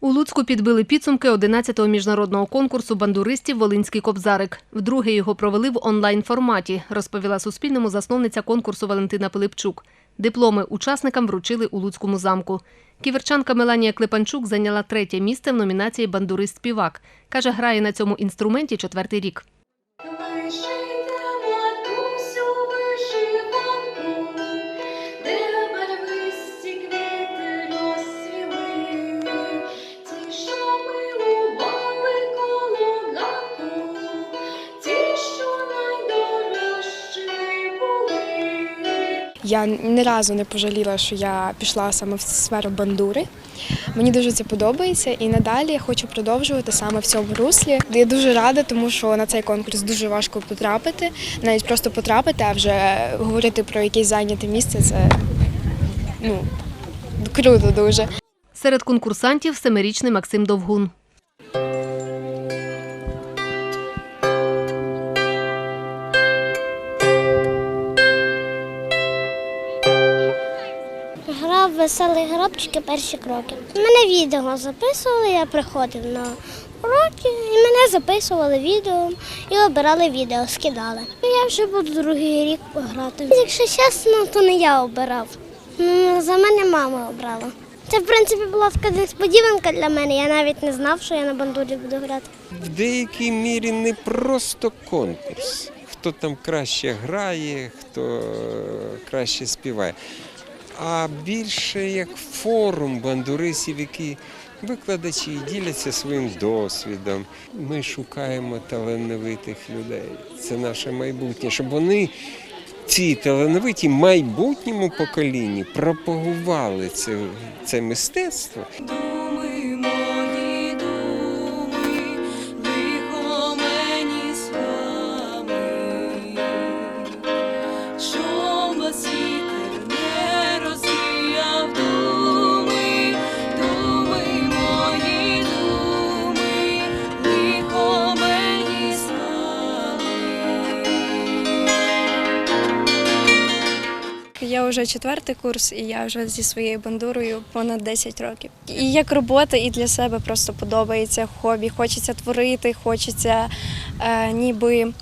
У Луцьку підбили підсумки 11-го міжнародного конкурсу бандуристів Волинський кобзарик. Вдруге його провели в онлайн-форматі, розповіла Суспільному засновниця конкурсу Валентина Пилипчук. Дипломи учасникам вручили у Луцькому замку. Ківерчанка Меланія Клепанчук зайняла третє місце в номінації Бандурист-співак. Каже, грає на цьому інструменті четвертий рік. Я ні разу не пожаліла, що я пішла саме в сферу бандури. Мені дуже це подобається і надалі я хочу продовжувати саме в цьому руслі. Я дуже рада, тому що на цей конкурс дуже важко потрапити, навіть просто потрапити, а вже говорити про якесь зайняте місце це ну, круто дуже. Серед конкурсантів семирічний Максим Довгун. Веселі гробчики перші кроки. Мене відео записували, я приходив на уроки, і мене записували відео і обирали відео, скидали. Я вже буду другий рік грати. Якщо чесно, то не я обирав. За мене мама обрала. Це, в принципі, була така несподіванка для мене. Я навіть не знав, що я на бандурі буду грати. в деякій мірі не просто конкурс. Хто там краще грає, хто е, краще співає, а більше як форум бандурисів, які викладачі діляться своїм досвідом. Ми шукаємо талановитих людей. Це наше майбутнє, щоб вони. Ці талановиті майбутньому поколінні пропагували це, це мистецтво Я вже четвертий курс, і я вже зі своєю бандурою понад 10 років. І як робота, і для себе просто подобається хобі. Хочеться творити, хочеться е, ніби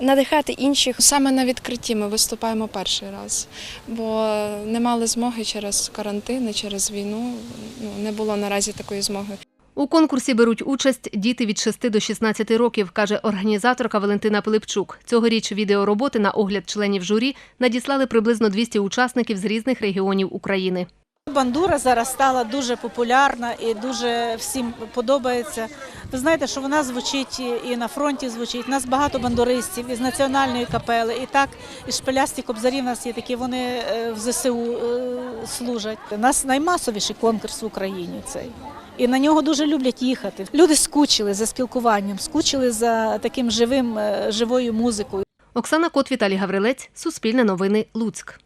надихати інших. Саме на відкритті ми виступаємо перший раз, бо не мали змоги через карантин, через війну. Ну не було наразі такої змоги. У конкурсі беруть участь діти від 6 до 16 років, каже організаторка Валентина Пилипчук. Цьогоріч відеороботи на огляд членів журі надіслали приблизно 200 учасників з різних регіонів України. Бандура зараз стала дуже популярна і дуже всім подобається. Ви знаєте, що вона звучить і на фронті звучить. У нас багато бандуристів із національної капели. І так, і шпилясті кобзарі в нас є такі, вони е, в ЗСУ е, служать. У нас наймасовіший конкурс в Україні цей. І на нього дуже люблять їхати. Люди скучили за спілкуванням, скучили за таким живим, е, живою музикою. Оксана Кот, Віталій Гаврилець, Суспільне новини, Луцьк.